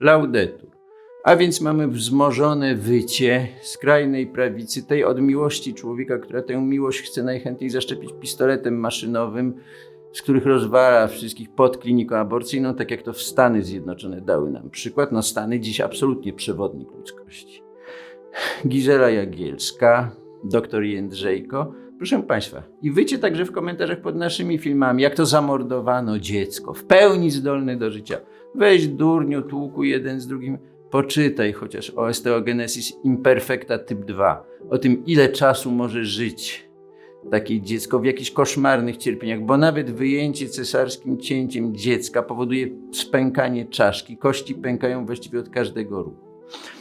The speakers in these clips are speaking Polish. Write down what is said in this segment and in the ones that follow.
Laudetur. A więc mamy wzmożone wycie skrajnej prawicy, tej od miłości człowieka, która tę miłość chce najchętniej zaszczepić pistoletem maszynowym, z których rozwala wszystkich pod kliniką aborcyjną, tak jak to w Stany Zjednoczone dały nam przykład. No Stany dziś absolutnie przewodnik ludzkości. Gizela Jagielska, doktor Jędrzejko. Proszę Państwa, i wycie także w komentarzach pod naszymi filmami, jak to zamordowano dziecko, w pełni zdolne do życia. Weź durniu, tłuku jeden z drugim, poczytaj chociaż o osteogenesis imperfecta typ 2, o tym ile czasu może żyć takie dziecko w jakichś koszmarnych cierpieniach, bo nawet wyjęcie cesarskim cięciem dziecka powoduje spękanie czaszki, kości pękają właściwie od każdego ruchu.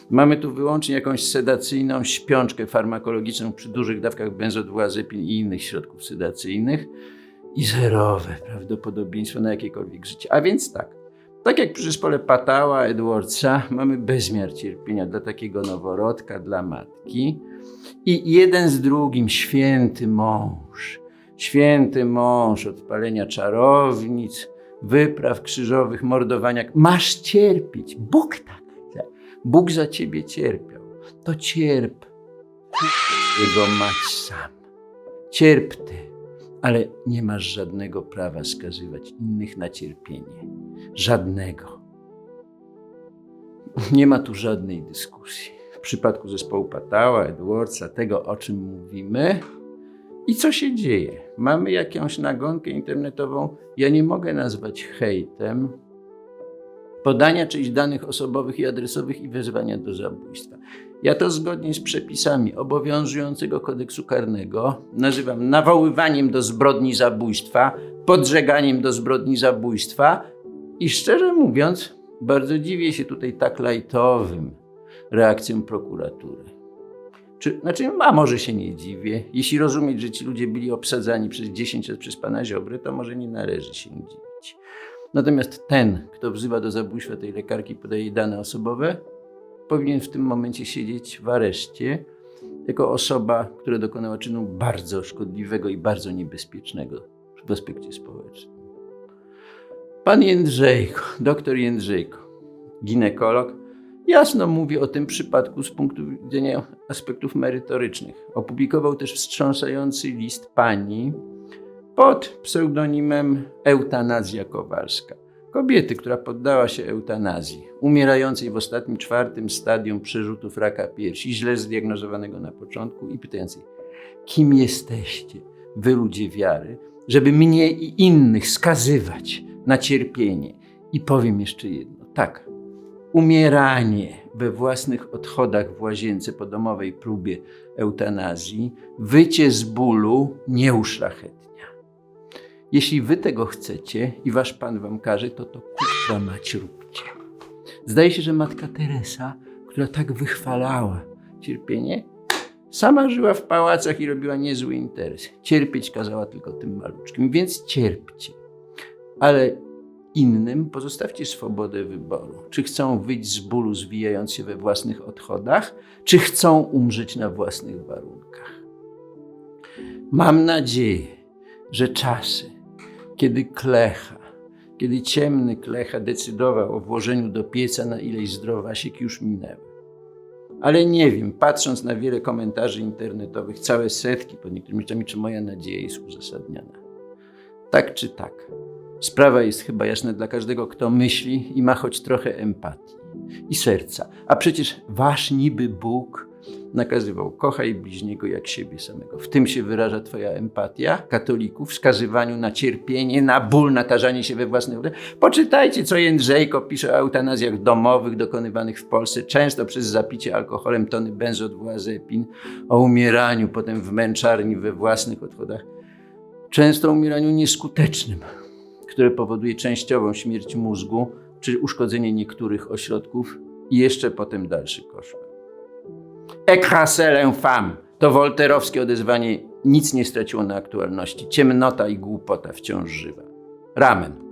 Mamy tu wyłącznie jakąś sedacyjną śpiączkę farmakologiczną przy dużych dawkach benzodiazepin i innych środków sedacyjnych i zerowe prawdopodobieństwo na jakiekolwiek życie. A więc tak, tak jak przy zespole Patała Edwardsa mamy bezmiar cierpienia dla takiego noworodka, dla matki i jeden z drugim święty mąż, święty mąż odpalenia czarownic, wypraw krzyżowych, mordowania. Masz cierpieć, Bóg tak. Bóg za ciebie cierpiał. To cierp. Jego mać sam. Cierp ty, ale nie masz żadnego prawa skazywać innych na cierpienie. Żadnego. Nie ma tu żadnej dyskusji. W przypadku zespołu Patała, Edwardsa, tego o czym mówimy i co się dzieje. Mamy jakąś nagonkę internetową, ja nie mogę nazwać hejtem, podania czyichś danych osobowych i adresowych i wezwania do zabójstwa. Ja to zgodnie z przepisami obowiązującego kodeksu karnego nazywam nawoływaniem do zbrodni zabójstwa, podżeganiem do zbrodni zabójstwa i szczerze mówiąc, bardzo dziwię się tutaj tak lajtowym reakcjom prokuratury. Czy, znaczy, a może się nie dziwię. Jeśli rozumieć, że ci ludzie byli obsadzani przez 10 lat przez pana Ziobry, to może nie należy się dziwić. Natomiast ten, kto wzywa do zabójstwa tej lekarki, podaje dane osobowe, powinien w tym momencie siedzieć w areszcie jako osoba, która dokonała czynu bardzo szkodliwego i bardzo niebezpiecznego w aspekcie społecznym. Pan Jędrzejko, doktor Jędrzejko, ginekolog, jasno mówi o tym przypadku z punktu widzenia aspektów merytorycznych. Opublikował też wstrząsający list pani pod pseudonimem Eutanazja Kowalska. Kobiety, która poddała się eutanazji, umierającej w ostatnim, czwartym stadium przerzutów raka piersi, źle zdiagnozowanego na początku i pytającej, kim jesteście, wy ludzie wiary, żeby mnie i innych skazywać na cierpienie. I powiem jeszcze jedno, tak, umieranie we własnych odchodach w łazience po domowej próbie eutanazji, wycie z bólu nie uszlachetnia. Jeśli wy tego chcecie i wasz Pan wam każe, to to kurwa mać róbcie. Zdaje się, że Matka Teresa, która tak wychwalała cierpienie, sama żyła w pałacach i robiła niezły interes. Cierpieć kazała tylko tym maluczkim, więc cierpcie. Ale innym pozostawcie swobodę wyboru. Czy chcą wyjść z bólu, zwijając się we własnych odchodach, czy chcą umrzeć na własnych warunkach. Mam nadzieję, że czasy, kiedy Klecha, kiedy ciemny Klecha decydował o włożeniu do pieca na ileś zdrowasiek, już minęły. Ale nie wiem, patrząc na wiele komentarzy internetowych, całe setki pod niektórymi rzeczami, czy moja nadzieja jest uzasadniona. Tak czy tak. Sprawa jest chyba jasna dla każdego, kto myśli i ma choć trochę empatii i serca. A przecież wasz niby Bóg nakazywał kochaj bliźniego jak siebie samego. W tym się wyraża twoja empatia katolików, wskazywaniu na cierpienie, na ból, natarzanie się we własnych... Poczytajcie, co Jędrzejko pisze o eutanazjach domowych dokonywanych w Polsce, często przez zapicie alkoholem tony benzodiazepin, o umieraniu potem w męczarni we własnych odchodach. Często umieraniu nieskutecznym, które powoduje częściową śmierć mózgu czy uszkodzenie niektórych ośrodków i jeszcze potem dalszy koszmar. Écrasez femme to wolterowskie odezwanie nic nie straciło na aktualności. Ciemnota i głupota wciąż żywa. Ramen.